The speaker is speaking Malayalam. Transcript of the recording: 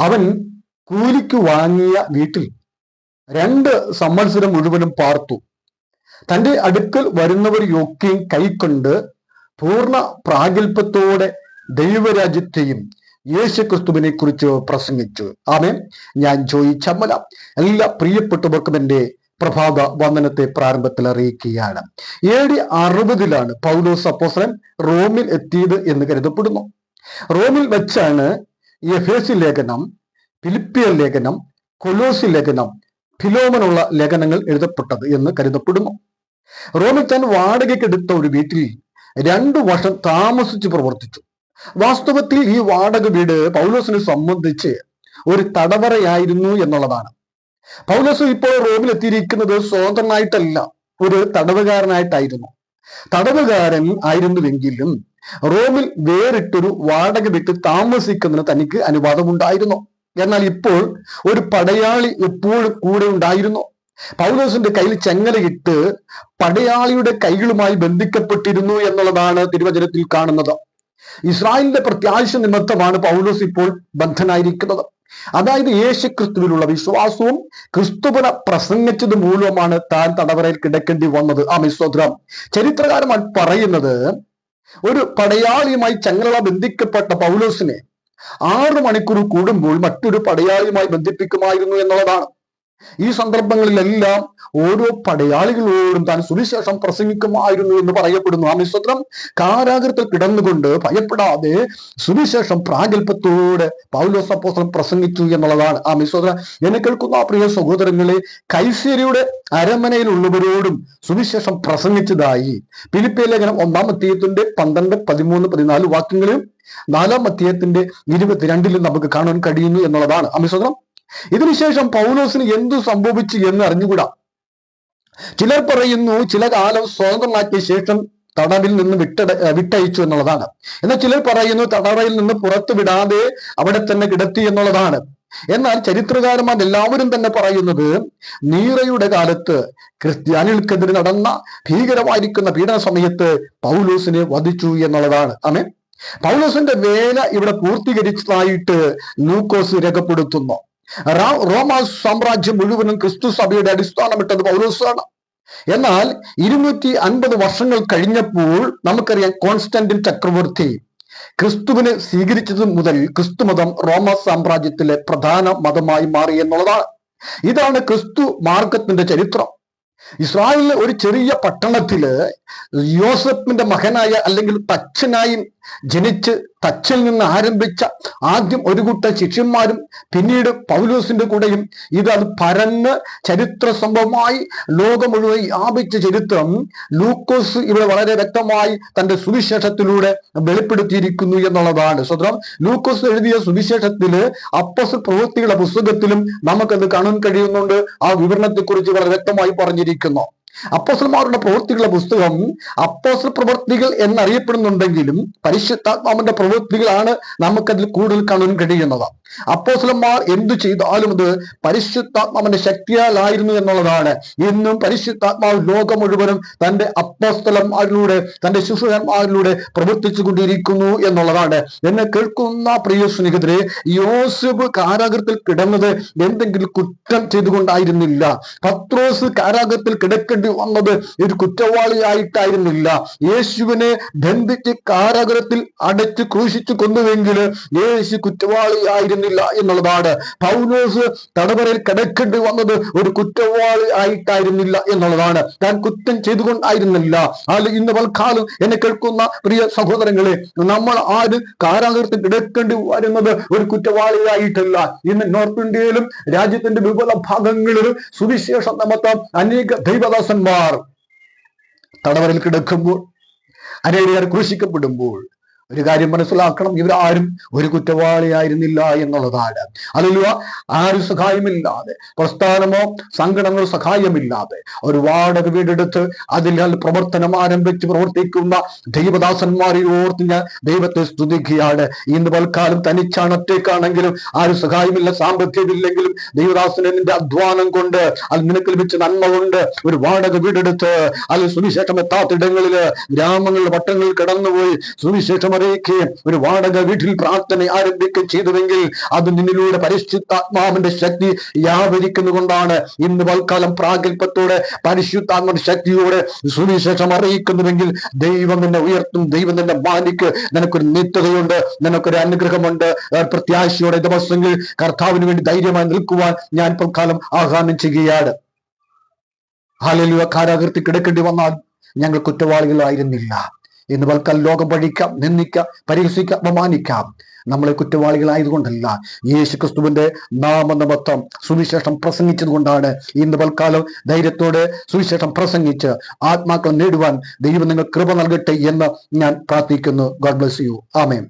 അവൻ കൂലിക്ക് വാങ്ങിയ വീട്ടിൽ രണ്ട് സംവത്സരം മുഴുവനും പാർത്തു. തന്റെ അടുക്കൽ വരുന്നവരെയൊക്കെയും കൈക്കൊണ്ട് പൂർണ പ്രാഗൽഭ്യത്തോടെ ദൈവരാജ്യത്തെയും യേശുക്രിസ്തുവിനെ കുറിച്ച് പ്രസംഗിച്ചു. ആമേൻ. ഞാൻ ജോയി ചമ്മല എല്ലാ പ്രിയപ്പെട്ടവർക്കും എന്റെ പ്രഭാത വന്ദനത്തെ പ്രാരംഭത്തിൽ അറിയിക്കുകയാണ്. ഡി അറുപതിലാണ് പൗലോസ് അപ്പോസ്തലൻ റോമിൽ എത്തിയത് എന്ന് കരുതപ്പെടുന്നു. റോമിൽ വെച്ചാണ് എഫേസി ലേഖനം ഫിലിപ്പിയർ ലേഖനം കൊലോസി ലേഖനം ഫിലോമനുള്ള ലേഖനങ്ങൾ എഴുതപ്പെട്ടത് എന്ന് കരുതപ്പെടുന്നു. റോമിൽ താൻ വാടകയ്ക്കെടുത്ത ഒരു വീട്ടിൽ രണ്ടു വർഷം താമസിച്ച് പ്രവർത്തിച്ചു. വാസ്തവത്തിൽ ഈ വാടക വീട് പൗലോസിനെ സംബന്ധിച്ച് ഒരു തടവറയായിരുന്നു എന്നുള്ളതാണ്. പൗലോസ് ഇപ്പോൾ റോമിൽ എത്തിയിരിക്കുന്നത് സ്വതന്ത്രനായിട്ടല്ല ഒരു തടവുകാരനായിട്ടായിരുന്നു. തടവുകാരൻ ആയിരുന്നുവെങ്കിലും റോമിൽ വേറിട്ടൊരു വാടക വീട്ടിൽ താമസിക്കുന്നതിന് തനിക്ക് അനുവാദമുണ്ടായിരുന്നു. എന്നാൽ ഇപ്പോൾ ഒരു പടയാളി എപ്പോഴും കൂടെ ഉണ്ടായിരുന്നു. പൗലോസിന്റെ കയ്യിൽ ചെങ്ങലയിട്ട് പടയാളിയുടെ കൈകളുമായി ബന്ധിക്കപ്പെട്ടിരുന്നു എന്നുള്ളതാണ് തിരുവചനത്തിൽ കാണുന്നത്. ഇസ്രായേലിന്റെ പ്രത്യാശ നിമിത്തമാണ് പൗലോസ് ഇപ്പോൾ ബന്ധനായിരിക്കുന്നത് അതായത് യേശു ക്രിസ്തുവിലുള്ള വിശ്വാസവും ക്രിസ്തുവിനെ പ്രസംഗിച്ചത് മൂലമാണ് താൻ തടവറയിൽ കിടക്കേണ്ടി വന്നത്. ആ മിസ്വദ്രം ചരിത്രകാരന്മാർ പറയുന്നത് ഒരു പടയാളിയുമായി ചങ്ങല ബന്ധിക്കപ്പെട്ട പൗലോസിനെ ആറു മണിക്കൂർ കൂടുമ്പോൾ മറ്റൊരു പടയാളിയുമായി ബന്ധിപ്പിക്കുമായിരുന്നു എന്നുള്ളതാണ്. ഈ സന്ദർഭങ്ങളിലെല്ലാം ഓരോ പടയാളികളോടും താൻ സുവിശേഷം പ്രസംഗിക്കുമായിരുന്നു എന്ന് പറയപ്പെടുന്നു. ആ മിശ്രം കാരാഗ്രത്തിൽ കിടന്നുകൊണ്ട് ഭയപ്പെടാതെ സുവിശേഷം പ്രാഗൽഭ്യത്തോടെ പൗലോസ് അപ്പോസ്തലൻ പ്രസംഗിച്ചു എന്നുള്ളതാണ് ആ മിശ്രം എന്നെ കേൾക്കുന്ന ആ പ്രിയ സഹോദരങ്ങളെ കൈസേരിയുടെ അരമനയിലുള്ളവരോടും സുവിശേഷം പ്രസംഗിച്ചതായി ഫിലിപ്പിയ ലേഖനം ഒന്നാം അധ്യയത്തിന്റെ പന്ത്രണ്ട് പതിമൂന്ന് പതിനാല് വാക്യങ്ങളിലും നാലാം അധ്യായത്തിന്റെ ഇരുപത്തിരണ്ടിലും നമുക്ക് കാണാൻ കഴിയുന്നു എന്നുള്ളതാണ് അമിശ്രം ഇതിനുശേഷം പൗലോസിന് എന്തു സംഭവിച്ചു എന്ന് അറിഞ്ഞുകൂടാ. ചിലർ പറയുന്നു ചില കാലം സ്വതന്ത്രമാക്കിയ ശേഷം തടവിൽ നിന്ന് വിട്ട വിട്ടയച്ചു എന്നുള്ളതാണ്. എന്നാൽ ചിലർ പറയുന്നു തടവയിൽ നിന്ന് പുറത്തു വിടാതെ അവിടെ തന്നെ കിടത്തി എന്നുള്ളതാണ്. എന്നാൽ ചരിത്രകാരന്മാർ എല്ലാവരും തന്നെ പറയുന്നത് നീറയുടെ കാലത്ത് ക്രിസ്ത്യാനികൾക്കെതിരെ നടന്ന ഭീകരമായിരിക്കുന്ന പീഡന സമയത്ത് പൗലോസിനെ വധിച്ചു എന്നുള്ളതാണ്. ആമേ പൗലോസിന്റെ വേല ഇവിടെ പൂർത്തീകരിച്ചതായിട്ട് ലൂക്കോസ് രേഖപ്പെടുത്തുന്നു. റോമ സാമ്രാജ്യം മുഴുവനും ക്രിസ്തു സഭയുടെ അടിസ്ഥാനമിട്ടത് പൗലോസാണ്. എന്നാൽ ഇരുന്നൂറ്റി അൻപത് വർഷങ്ങൾ കഴിഞ്ഞപ്പോൾ നമുക്കറിയാം കോൺസ്റ്റന്റിൻ ചക്രവർത്തി ക്രിസ്തുവിനെ സ്വീകരിച്ചത് മുതൽ ക്രിസ്തു മതം റോമ സാമ്രാജ്യത്തിലെ പ്രധാന മതമായി മാറി എന്നുള്ളതാണ്. ഇതാണ് ക്രിസ്തു മാർഗത്തിന്റെ ചരിത്രം. ഇസ്രായേലിലെ ഒരു ചെറിയ പട്ടണത്തിൽ യോസഫിന്റെ മകനായ അല്ലെങ്കിൽ തച്ചനായി ജനിച്ച് തച്ചിൽ നിന്ന് ആരംഭിച്ച ആദ്യം ഒരു കൂട്ടം ശിഷ്യന്മാരും പിന്നീട് പൗലൂസിന്റെ കൂടെയും. ഇത് അത് പരന്ന് ചരിത്ര സംഭവമായി ലോകം മുഴുവൻ വ്യാപിച്ച ചരിത്രം ലൂക്കോസ് ഇവിടെ വളരെ വ്യക്തമായി തന്റെ സുവിശേഷത്തിലൂടെ വെളിപ്പെടുത്തിയിരിക്കുന്നു എന്നുള്ളതാണ്. സ്വതന്ത്രം ലൂക്കോസ് എഴുതിയ സുവിശേഷത്തിൽ അപ്പസ് പ്രവൃത്തികളുടെ പുസ്തകത്തിലും നമുക്കത് കാണാൻ കഴിയുന്നുണ്ട്. ആ വിവരണത്തെക്കുറിച്ച് വളരെ വ്യക്തമായി പറഞ്ഞിരിക്കുന്നു. അപ്പോസന്മാരുടെ പ്രവൃത്തികളുടെ പുസ്തകം അപ്പോസൽ പ്രവൃത്തികൾ എന്നറിയപ്പെടുന്നുണ്ടെങ്കിലും പരിശുദ്ധാത്മാവിന്റെ പ്രവൃത്തികളാണ് നമുക്കതിൽ കൂടുതൽ കാണാൻ കഴിയുന്നത്. അപ്പോസലന്മാർ എന്തു ചെയ്താലും അത് പരിശുദ്ധാത്മാവിന്റെ ശക്തിയാലായിരുന്നു എന്നുള്ളതാണ്. ഇന്നും പരിശുദ്ധാത്മാവ് ലോകം മുഴുവനും തന്റെ അപ്പോസ്തലന്മാരിലൂടെ തന്റെ ശിശുരന്മാരിലൂടെ പ്രവർത്തിച്ചു കൊണ്ടിരിക്കുന്നു എന്നുള്ളതാണ്. എന്നെ കേൾക്കുന്ന പ്രിയ സ്നേഹിതരെ യോസഫ് കാരാഗ്രത്തിൽ കിടന്നത് എന്തെങ്കിലും കുറ്റം ചെയ്തുകൊണ്ടായിരുന്നില്ല. പത്രോസ് കാരാഗ്രത്തിൽ കിടക്കേണ്ടി വന്നത് ഒരു കുറ്റവാളിയായിട്ടായിരുന്നില്ല. യേശുവിനെ ബന്ധിച്ച് കാരാഗ്രഹത്തിൽ അടച്ച് ക്രൂശിച്ചു കൊന്നുവെങ്കിൽ യേശു കുറ്റവാളിയായിരുന്നില്ല എന്നുള്ളതാണ്. പൗലോസ് തടവറയിൽ കിടക്കേണ്ടി വന്നത് ഒരു കുറ്റവാളി ആയിട്ടായിരുന്നില്ല എന്നുള്ളതാണ്. താൻ കുറ്റം ചെയ്തുകൊണ്ടായിരുന്നില്ല അല്ല ഇന്ന് വൽക്കാലം എന്നെ കേൾക്കുന്ന പ്രിയ സഹോദരങ്ങളെ നമ്മൾ ആരും കാരാഗ്രഹത്തിൽ കിടക്കേണ്ടി വരുന്നത് ഒരു കുറ്റവാളിയായിട്ടല്ല. ഇന്ന് നോർത്ത് ഇന്ത്യയിലും രാജ്യത്തിന്റെ വിവിധ ഭാഗങ്ങളിലും സുവിശേഷ നിമിത്തം അനേക ദൈവദാസന്മാർ തടവറിൽ കിടക്കുമ്പോൾ അനേകർ ക്രൂശിക്കപ്പെടുമ്പോൾ ഒരു കാര്യം മനസ്സിലാക്കണം. ഇവരാരും ഒരു കുറ്റവാളിയായിരുന്നില്ല എന്നുള്ളതാണ്. അതല്ല ആരും സഹായമില്ലാതെ പ്രസ്ഥാനമോ സംഘടനകൾ സഹായമില്ലാതെ ഒരു വാടക വീടെടുത്ത് അതിൽ പ്രവർത്തനം ആരംഭിച്ച് പ്രവർത്തിക്കുന്ന ദൈവദാസന്മാരെ ഓർത്ത് ഞാൻ ദൈവത്തെ സ്തുതിക്കുകയാണ്. ഇന്ന് പൽക്കാലം തനിച്ചാണ് ഒറ്റയ്ക്കാണെങ്കിലും ആരും സഹായമില്ല സാമ്പത്തികമില്ലെങ്കിലും ദൈവദാസനെ നിന്റെ അധ്വാനം കൊണ്ട് അത് നിനക്ക് ലഭിച്ച നന്മ കൊണ്ട് ഒരു വാടക വീടെടുത്ത് അതിൽ സുവിശേഷം എത്താത്തിടങ്ങളിൽ ഗ്രാമങ്ങളിൽ വട്ടങ്ങളിൽ കടന്നുപോയി സുവിശേഷം അറിയിക്കുകയും ഒരു വാടക വീട്ടിൽ പ്രാർത്ഥന ആരംഭിക്കുക ചെയ്തുവെങ്കിൽ അത് നിന്നിലൂടെ പരിശുദ്ധാത്മാവിന്റെ ശക്തി വ്യാപരിക്കുന്നത് കൊണ്ടാണ് ഇന്ന് വൽക്കാലം പ്രാഗൽഭത്തോടെ പരിശുദ്ധാത്മാവിന്റെ ശക്തിയോടെ സുവിശേഷം അറിയിക്കുന്നുവെങ്കിൽ ദൈവം നിന്നെ ഉയർത്തും. ദൈവം നിന്നെ മാനിക്ക് നിനക്കൊരു നിത്യതയുണ്ട്. നിനക്കൊരു അനുഗ്രഹമുണ്ട്. പ്രത്യാശയോടെ ദിവസങ്ങളിൽ കർത്താവിന് വേണ്ടി ധൈര്യമായി നിൽക്കുവാൻ ഞാൻ പൽക്കാലം ആഹ്വാനം ചെയ്യുകയാണ്. ഹാലലുവ കാരാകൃത്തി കിടക്കേണ്ടി വന്നാൽ ഞങ്ങൾ കുറ്റവാളികളായിരുന്നില്ല. എന്ന് വൽക്കാൽ ലോകം പഴിക്കാം നിന്ദിക്കാം പരിഹസിക്കാം അപമാനിക്കാം. നമ്മളെ കുറ്റവാളികളായതുകൊണ്ടല്ല യേശു ക്രിസ്തുവിന്റെ നാമനിമത്തം സുവിശേഷം പ്രസംഗിച്ചത് കൊണ്ടാണ് ഇന്ന് വൽക്കാലം ധൈര്യത്തോടെ സുവിശേഷം പ്രസംഗിച്ച് ആത്മാക്കൾ നേടുവാൻ ദൈവം നിങ്ങൾ കൃപ നൽകട്ടെ എന്ന് ഞാൻ പ്രാർത്ഥിക്കുന്നു. God bless you amen